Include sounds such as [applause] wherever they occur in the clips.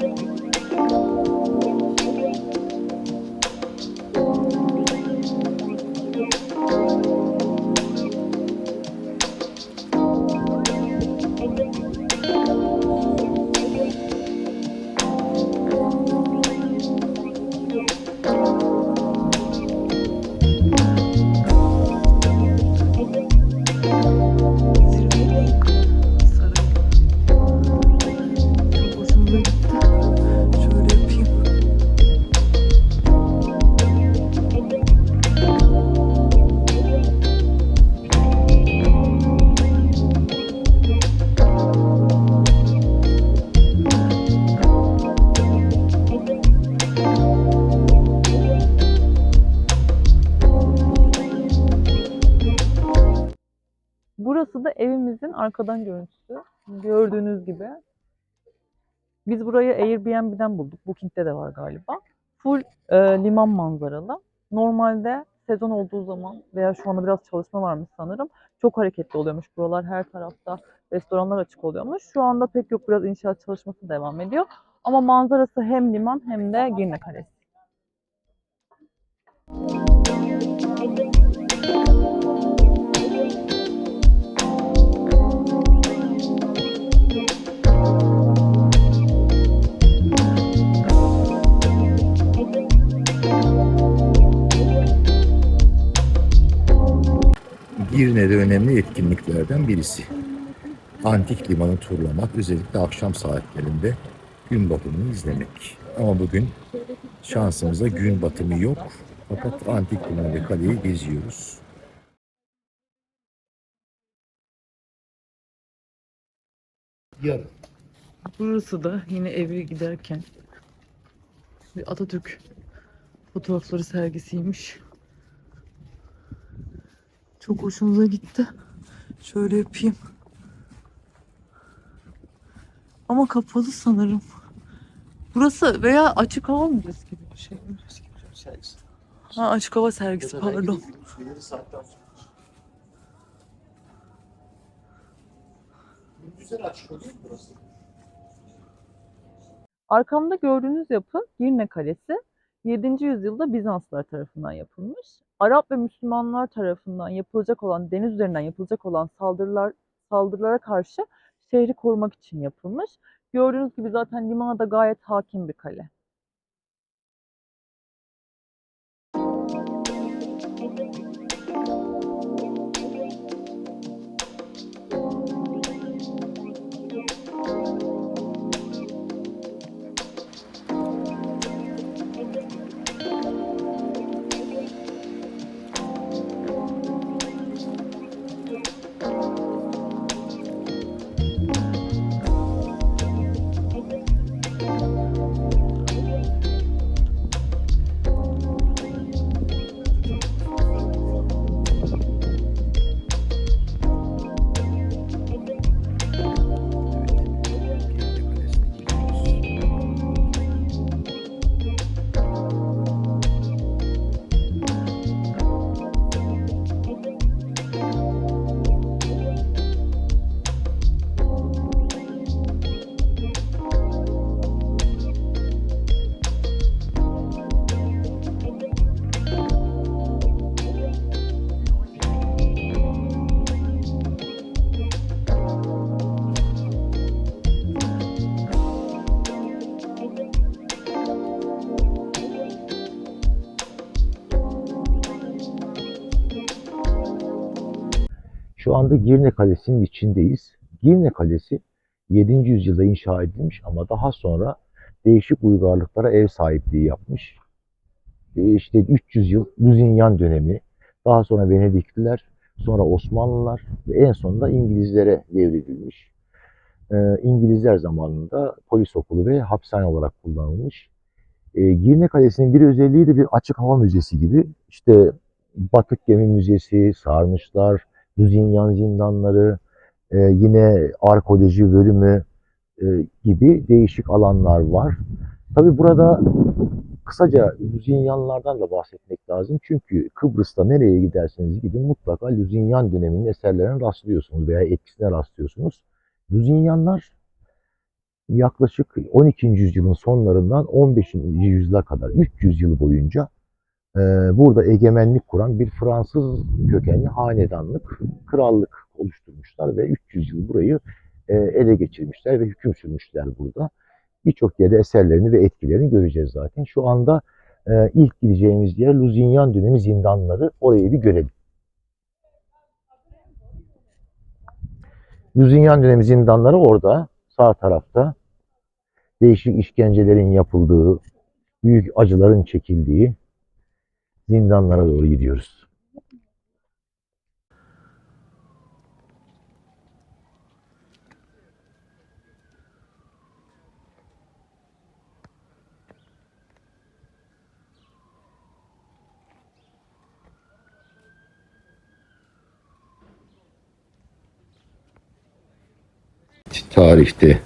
Çok arkadan görüntüsü. Gördüğünüz gibi. Biz burayı Airbnb'den bulduk. Booking'de de var galiba. Full e, liman manzaralı. Normalde sezon olduğu zaman veya şu anda biraz çalışma varmış sanırım. Çok hareketli oluyormuş buralar. Her tarafta restoranlar açık oluyormuş. Şu anda pek yok. Biraz inşaat çalışması devam ediyor. Ama manzarası hem liman hem de Girne Kalesi. Girne'de önemli etkinliklerden birisi. Antik limanı turlamak, özellikle akşam saatlerinde gün batımını izlemek. Ama bugün şansımıza gün batımı yok. Fakat antik liman ve kaleyi geziyoruz. Yarın. Burası da yine eve giderken bir Atatürk fotoğrafları sergisiymiş. Çok hoşumuza gitti. Şöyle yapayım. Ama kapalı sanırım. Burası veya açık hava müzesi gibi bir şey. mi? Ha açık hava sergisi pardon. Arkamda gördüğünüz yapı Girne Kalesi. 7. yüzyılda Bizanslar tarafından yapılmış. Arap ve Müslümanlar tarafından yapılacak olan, deniz üzerinden yapılacak olan saldırılar saldırılara karşı şehri korumak için yapılmış. Gördüğünüz gibi zaten limana da gayet hakim bir kale. Girne anda Girne Kalesi'nin içindeyiz. Girne Kalesi 7. yüzyılda inşa edilmiş ama daha sonra değişik uygarlıklara ev sahipliği yapmış. Ee, İşte 300 yıl Luzinyan dönemi, daha sonra Venedikliler, sonra Osmanlılar ve en sonunda İngilizlere devredilmiş. Ee, İngilizler zamanında polis okulu ve hapishane olarak kullanılmış. Ee, Girne Kalesi'nin bir özelliği de bir açık hava müzesi gibi. İşte Batık Gemi Müzesi, Sarnıçlar, Luzinyan zindanları, e, yine arkeoloji bölümü e, gibi değişik alanlar var. Tabi burada kısaca Luzinyanlardan da bahsetmek lazım. Çünkü Kıbrıs'ta nereye giderseniz gidin mutlaka Luzinyan döneminin eserlerine rastlıyorsunuz veya etkisine rastlıyorsunuz. Luzinyanlar yaklaşık 12. yüzyılın sonlarından 15. yüzyıla kadar 300 yıl boyunca burada egemenlik kuran bir Fransız kökenli hanedanlık, krallık oluşturmuşlar ve 300 yıl burayı e, ele geçirmişler ve hüküm sürmüşler burada. Birçok yerde eserlerini ve etkilerini göreceğiz zaten. Şu anda e, ilk gideceğimiz yer Lusignan dönemi zindanları. Orayı bir görelim. Lusignan dönemi zindanları orada sağ tarafta değişik işkencelerin yapıldığı, büyük acıların çekildiği zindanlara doğru gidiyoruz. tarihte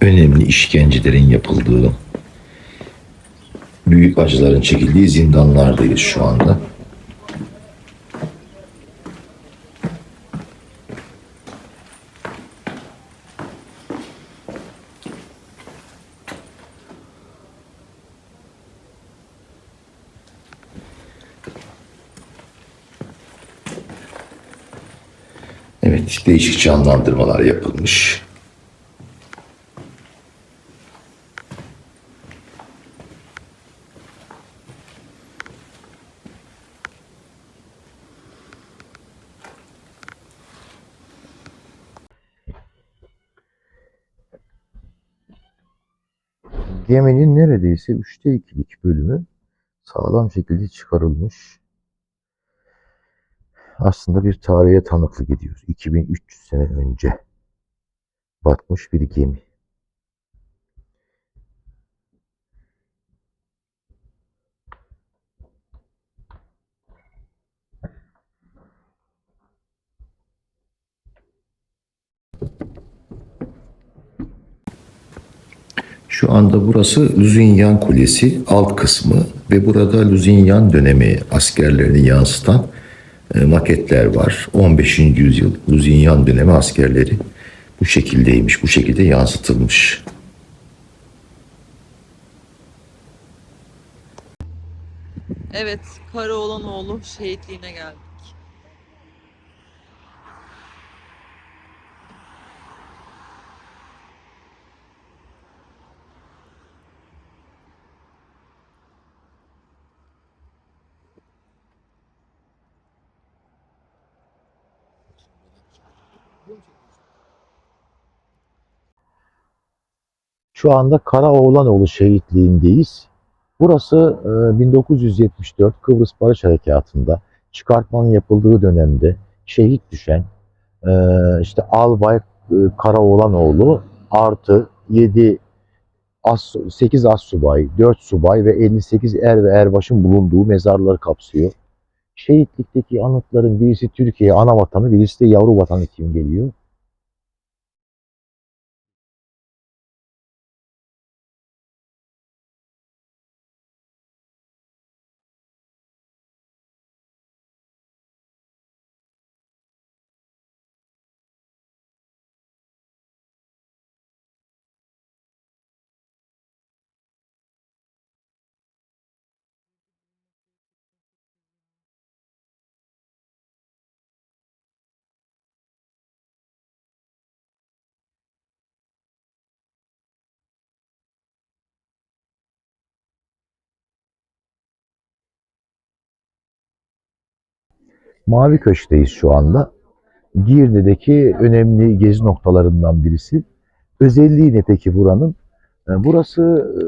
önemli işkencelerin yapıldığı, büyük acıların çekildiği zindanlardayız şu anda. Evet, değişik canlandırmalar yapılmış. Geminin neredeyse üçte ikilik bölümü sağlam şekilde çıkarılmış. Aslında bir tarihe tanıklık ediyoruz. 2300 sene önce batmış bir gemi. Şu anda burası Lusignan Kulesi alt kısmı ve burada Lusignan dönemi askerlerini yansıtan e, maketler var. 15. yüzyıl Lusignan dönemi askerleri bu şekildeymiş, bu şekilde yansıtılmış. Evet, Karaoğlanoğlu şehitliğine geldik. Şu anda Karaoğlanoğlu şehitliğindeyiz. Burası e, 1974 Kıbrıs Barış Harekatı'nda çıkartmanın yapıldığı dönemde şehit düşen e, işte Albay e, Karaoğlanoğlu artı 7 as, 8 as subay, 4 subay ve 58 er ve erbaşın bulunduğu mezarları kapsıyor. Şehitlikteki anıtların birisi Türkiye ana vatanı, birisi de yavru vatanı için geliyor. Mavi Köşk'teyiz şu anda. Girne'deki önemli gezi noktalarından birisi. Özelliği ne peki buranın? E, Burası e,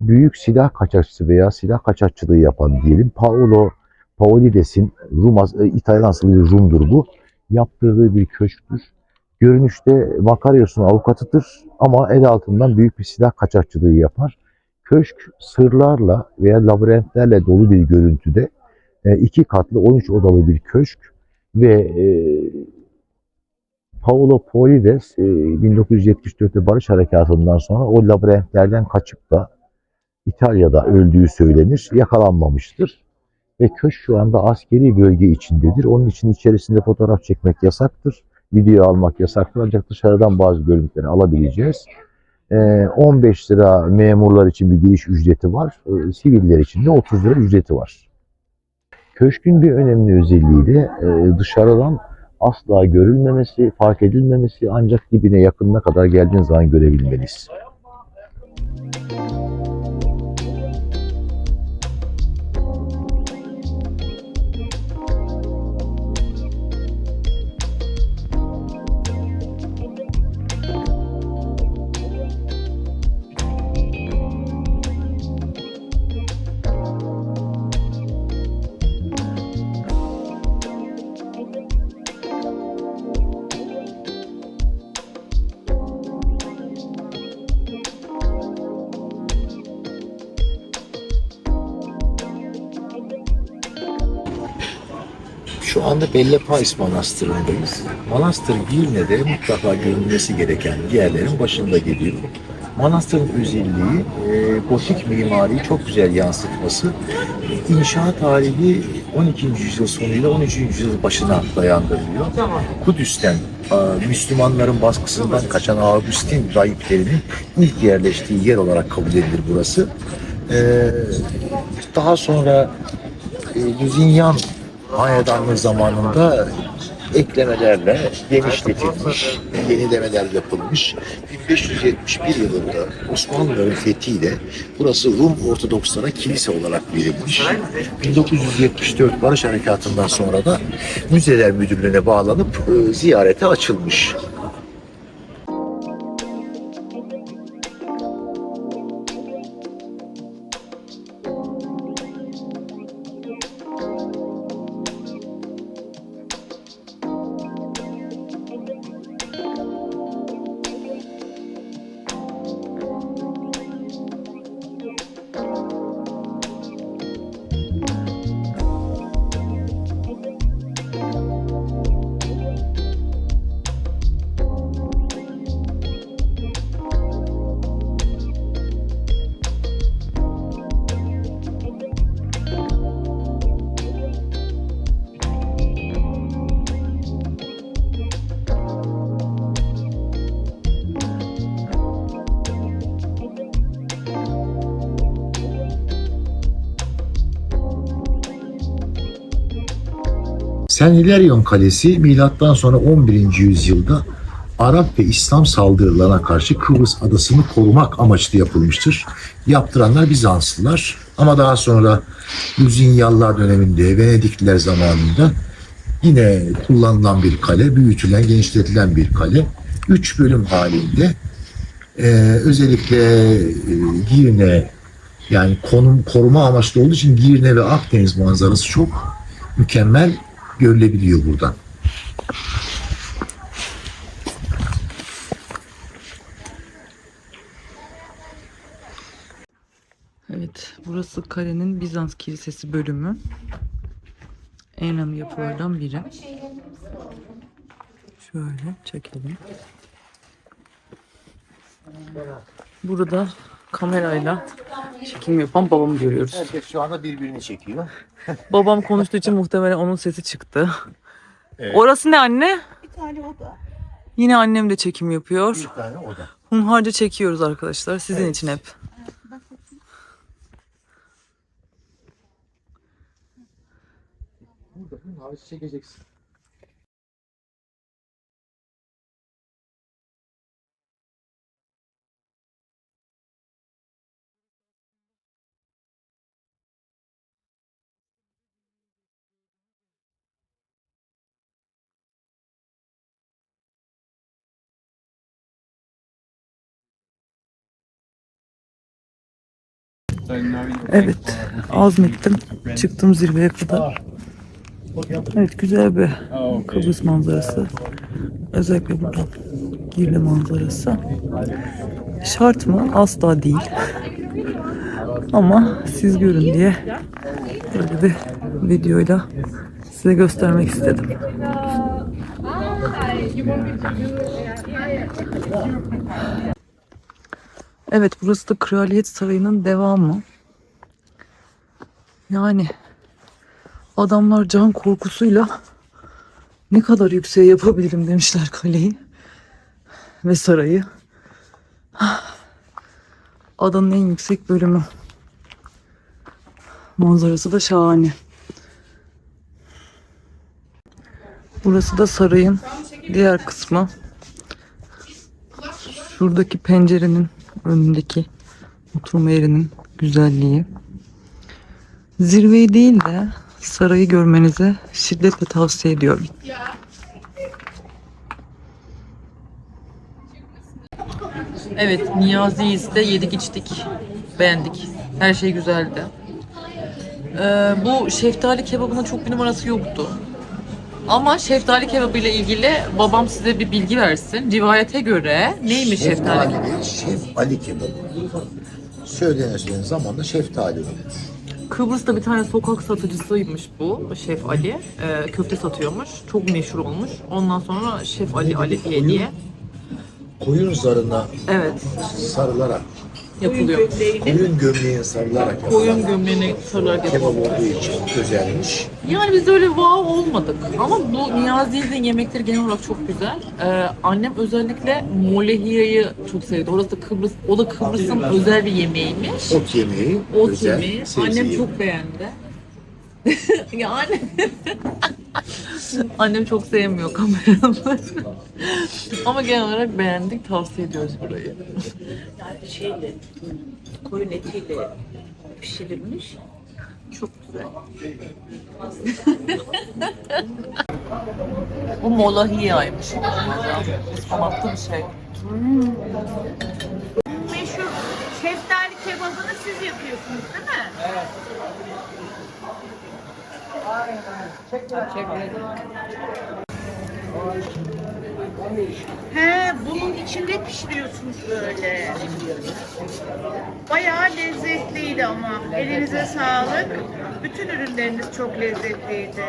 büyük silah kaçakçısı veya silah kaçakçılığı yapan diyelim. Paolo Paulides'in Rum, e, İtalyan asıllı Rum'dur bu. Yaptırdığı bir köşktür. Görünüşte Makarios'un avukatıdır ama el altından büyük bir silah kaçakçılığı yapar. Köşk sırlarla veya labirentlerle dolu bir görüntüde iki katlı 13 odalı bir köşk ve e, Paolo Polides e, 1974'te Barış Harekatı'ndan sonra o labirentlerden kaçıp da İtalya'da öldüğü söylenir. Yakalanmamıştır. Ve köşk şu anda askeri bölge içindedir. Onun için içerisinde fotoğraf çekmek yasaktır. video almak yasaktır ancak dışarıdan bazı görüntüleri alabileceğiz. Ee, 15 lira memurlar için bir giriş ücreti var. Siviller için de 30 lira ücreti var. Köşkün bir önemli özelliği de e, dışarıdan asla görülmemesi, fark edilmemesi ancak dibine yakınına kadar geldiğin zaman görebilmeliyiz. Anda Bellepais Manastırı'ndayız. Manastır Girne'de mutlaka görülmesi gereken yerlerin başında geliyor. Manastırın özelliği e, gotik mimariyi çok güzel yansıtması. İnşaat tarihi 12. yüzyıl sonuyla 13. yüzyıl başına dayandırılıyor. Kudüs'ten e, Müslümanların baskısından kaçan Augustin rahiplerinin ilk yerleştiği yer olarak kabul edilir burası. E, daha sonra e, Luzinyan hanedanlığı zamanında eklemelerle genişletilmiş, yenilemeler yapılmış. 1571 yılında Osmanlıların fethiyle burası Rum Ortodokslara kilise olarak verilmiş. 1974 Barış Harekatı'ndan sonra da Müzeler Müdürlüğü'ne bağlanıp e, ziyarete açılmış. Sen Hilarion Kalesi milattan sonra 11. yüzyılda Arap ve İslam saldırılarına karşı Kıbrıs adasını korumak amaçlı yapılmıştır. Yaptıranlar Bizanslılar ama daha sonra Luzinyallar döneminde Venedikliler zamanında yine kullanılan bir kale, büyütülen, genişletilen bir kale. Üç bölüm halinde Ee, özellikle e, Girne yani konum koruma amaçlı olduğu için Girne ve Akdeniz manzarası çok mükemmel görülebiliyor buradan. Evet, burası kalenin Bizans Kilisesi bölümü. En önemli yapılardan biri. Şöyle çekelim. Burada kamerayla çekim yapan babamı görüyoruz. Herkes şu anda birbirini çekiyor. [laughs] Babam konuştuğu için muhtemelen onun sesi çıktı. Evet. Orası ne anne? Bir tane oda. Yine annem de çekim yapıyor. Bir tane oda. Hunharca çekiyoruz arkadaşlar. Sizin Evet. için hep. Burada havası çekeceksin. Evet, azmettim. Çıktım zirveye kadar. Evet, güzel bir Kıbrıs manzarası. Özellikle buradan Girne manzarası. Şart mı? Asla değil. Ama siz görün diye böyle bir videoyla size göstermek istedim. Evet burası da Kraliyet Sarayı'nın devamı. Yani adamlar can korkusuyla Ne kadar yükseğe yapabilirim demişler kaleyi ve sarayı. Adanın en yüksek bölümü. Manzarası da şahane. Burası da sarayın diğer kısmı. Şuradaki pencerenin önündeki oturma yerinin güzelliği. Zirveyi değil de sarayı görmenizi şiddetle tavsiye ediyorum. Evet, Niyazi'yiz de yedik içtik. Beğendik. Her şey güzeldi. Ee, bu şeftali kebabının çok bir numarası yoktu. Ama şeftali kebabı ile ilgili babam size bir bilgi versin. Rivayete göre neymiş şeftali kebabı? değil, Şef Ali kebabı. Söylenen zamanla şeftali olur. Kıbrıs'ta bir tane sokak satıcısıymış bu Şef Ali. Ee, köfte satıyormuş. Çok meşhur olmuş. Ondan sonra Şef Ali Ali diye diye. Koyun zarına Evet, sarılarak, yapılıyor. koyun gömleğine sarılarak Koyun yapılan gömleğine sarılarak kebap yapılıyor. olduğu için özelmiş. Yani biz öyle wow olmadık. Ama bu Niyazi'nin yemekleri genel olarak çok güzel. Ee, annem özellikle molehiyayı çok sevdi. Orası da Kıbrıs, o da Kıbrıs'ın özel bir yemeğiymiş. Ot yemeği, Ot özel yemeği. Annem yemeği. çok beğendi. [laughs] yani [laughs] annem çok sevmiyor kameramı. Ama genel olarak beğendik. Tavsiye ediyoruz burayı. yani şeyle koyun etiyle pişirilmiş. Çok güzel. Bu molahiyaymış. Ispanaklı bir şey. Meşhur şeftali kebabını siz yapıyorsunuz değil mi? He, bunun içinde pişiriyorsunuz böyle. Bayağı lezzetliydi ama. Elinize sağlık. Bütün ürünleriniz çok lezzetliydi.